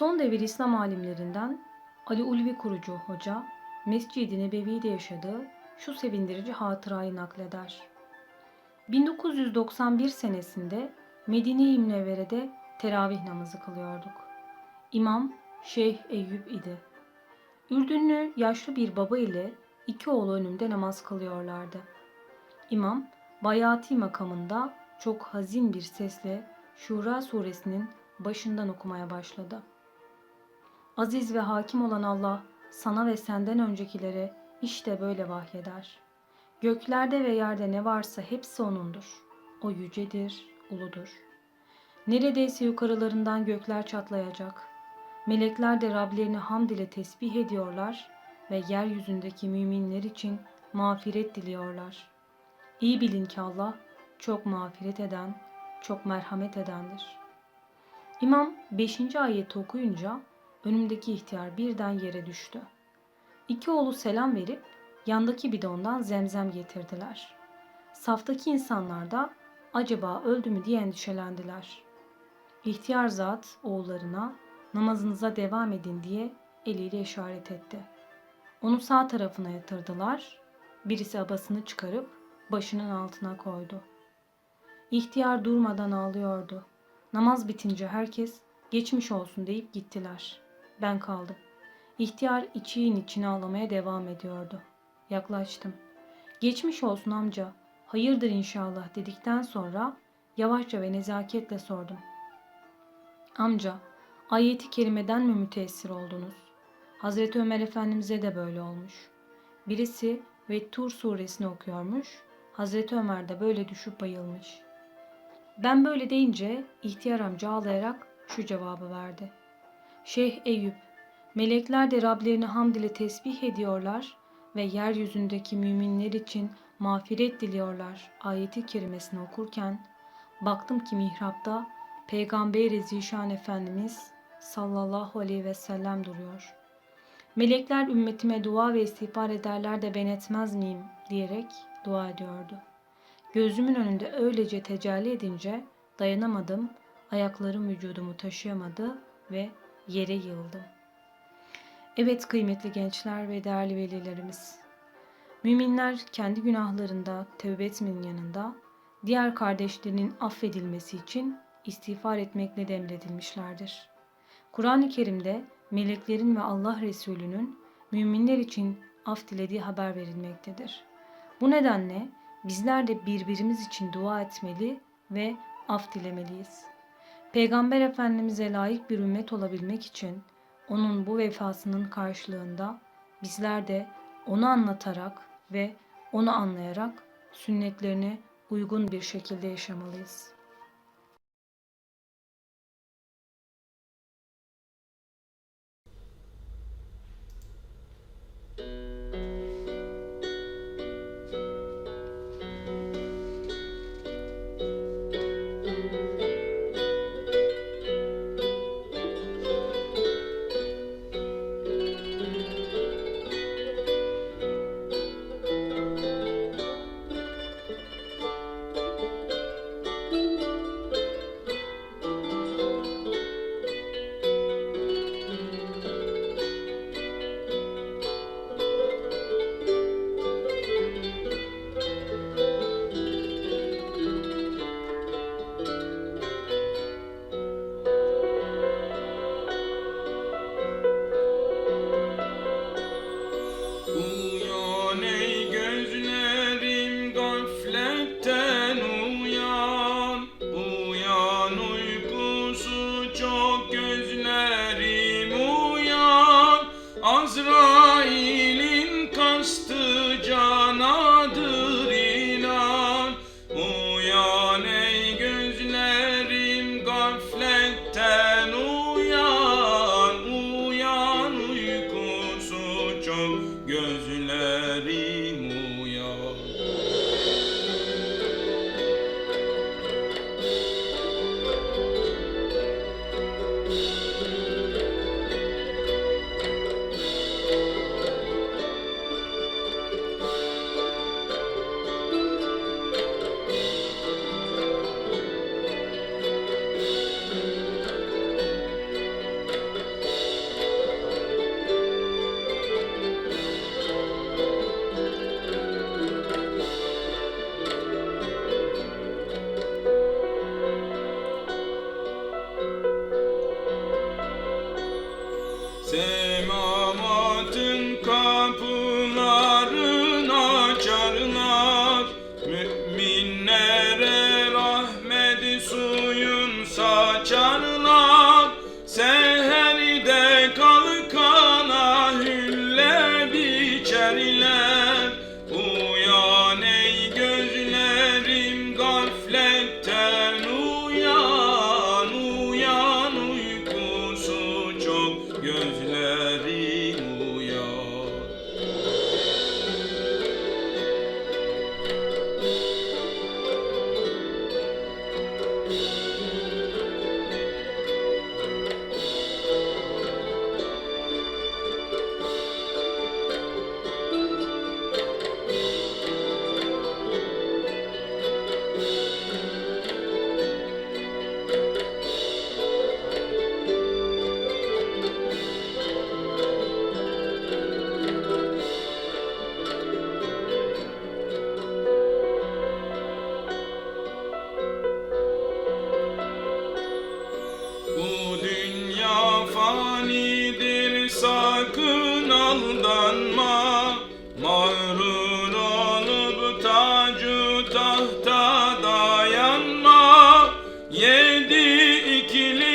Son devir İslam alimlerinden Ali Ulvi Kurucu Hoca, Mescid-i Nebevi'de yaşadığı şu sevindirici hatırayı nakleder. 1991 senesinde Medine-i Münevvere'de teravih namazı kılıyorduk. İmam Şeyh Eyüp idi. Ürdünlü yaşlı bir baba ile iki oğlu önümde namaz kılıyorlardı. İmam bayati makamında çok hazin bir sesle Şura suresinin başından okumaya başladı. Aziz ve hakim olan Allah sana ve senden öncekilere işte böyle vahyeder. Göklerde ve yerde ne varsa hepsi O'nundur. O yücedir, uludur. Neredeyse yukarılarından gökler çatlayacak. Melekler de Rablerini hamd ile tesbih ediyorlar ve yeryüzündeki müminler için mağfiret diliyorlar. İyi bilin ki Allah çok mağfiret eden, çok merhamet edendir. İmam 5. ayeti okuyunca önümdeki ihtiyar birden yere düştü. İki oğlu selam verip yandaki bidondan zemzem getirdiler. Saftaki insanlar da acaba öldü mü diye endişelendiler. İhtiyar zat oğullarına namazınıza devam edin diye eliyle işaret etti. Onu sağ tarafına yatırdılar. Birisi abasını çıkarıp başının altına koydu. İhtiyar durmadan ağlıyordu. Namaz bitince herkes geçmiş olsun deyip gittiler. Ben kaldım. İhtiyar içiğin içine ağlamaya devam ediyordu. Yaklaştım. Geçmiş olsun amca, hayırdır inşallah dedikten sonra yavaşça ve nezaketle sordum. Amca, ayeti kerimeden mi müteessir oldunuz? Hazreti Ömer Efendimiz'e de böyle olmuş. Birisi ve Tur suresini okuyormuş. Hazreti Ömer de böyle düşüp bayılmış. Ben böyle deyince ihtiyar amca ağlayarak şu cevabı verdi. Şeyh Eyüp, melekler de Rablerini hamd ile tesbih ediyorlar ve yeryüzündeki müminler için mağfiret diliyorlar ayeti kerimesini okurken baktım ki mihrapta Peygamber-i Zişan Efendimiz sallallahu aleyhi ve sellem duruyor. Melekler ümmetime dua ve istiğfar ederler de ben etmez miyim diyerek dua ediyordu. Gözümün önünde öylece tecelli edince dayanamadım, ayaklarım vücudumu taşıyamadı ve yere yığıldım. Evet kıymetli gençler ve değerli velilerimiz. Müminler kendi günahlarında tövbe etmenin yanında diğer kardeşlerinin affedilmesi için istiğfar etmekle demledilmişlerdir. Kur'an-ı Kerim'de meleklerin ve Allah Resulü'nün müminler için af dilediği haber verilmektedir. Bu nedenle bizler de birbirimiz için dua etmeli ve af dilemeliyiz. Peygamber Efendimiz'e layık bir ümmet olabilmek için onun bu vefasının karşılığında bizler de onu anlatarak ve onu anlayarak sünnetlerine uygun bir şekilde yaşamalıyız. Azrail Same. Görüşürüz. kendi ikili